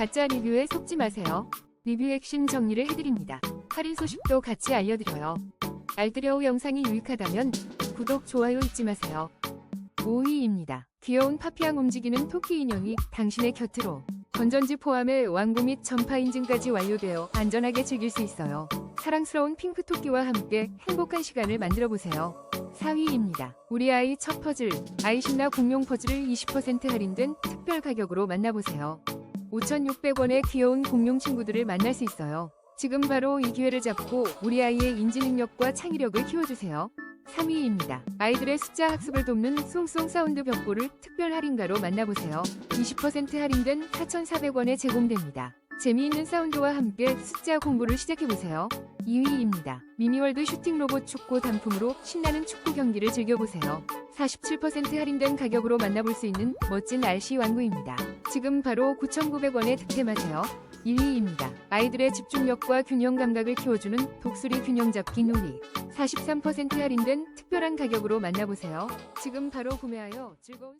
가짜 리뷰에 속지 마세요. 리뷰 핵심 정리를 해드립니다. 할인 소식도 같이 알려드려요. 알뜰여우 영상이 유익하다면 구독, 좋아요 잊지 마세요. 5위입니다. 귀여운 파피앙 움직이는 토끼 인형이 당신의 곁으로 건전지 포함해 완구 및 전파 인증까지 완료되어 안전하게 즐길 수 있어요. 사랑스러운 핑크 토끼와 함께 행복한 시간을 만들어 보세요. 4위입니다. 우리 아이 첫 퍼즐, 아이신나 공룡 퍼즐을 20% 할인된 특별 가격으로 만나보세요. 5,600원의 귀여운 공룡 친구들을 만날 수 있어요. 지금 바로 이 기회를 잡고 우리 아이의 인지 능력과 창의력을 키워주세요. 3위입니다. 아이들의 숫자 학습을 돕는 송송 사운드 벽보를 특별 할인가로 만나보세요. 20% 할인된 4,400원에 제공됩니다. 재미있는 사운드와 함께 숫자 공부를 시작해보세요. 2위입니다. 미니월드 슈팅 로봇 축구 단품으로 신나는 축구 경기를 즐겨보세요. 47% 할인된 가격으로 만나볼 수 있는 멋진 RC 완구입니다. 지금 바로 9,900원에 득템하세요. 1위입니다. 아이들의 집중력과 균형 감각을 키워주는 독수리 균형 잡기 놀이. 43% 할인된 특별한 가격으로 만나보세요. 지금 바로 구매하여 즐거운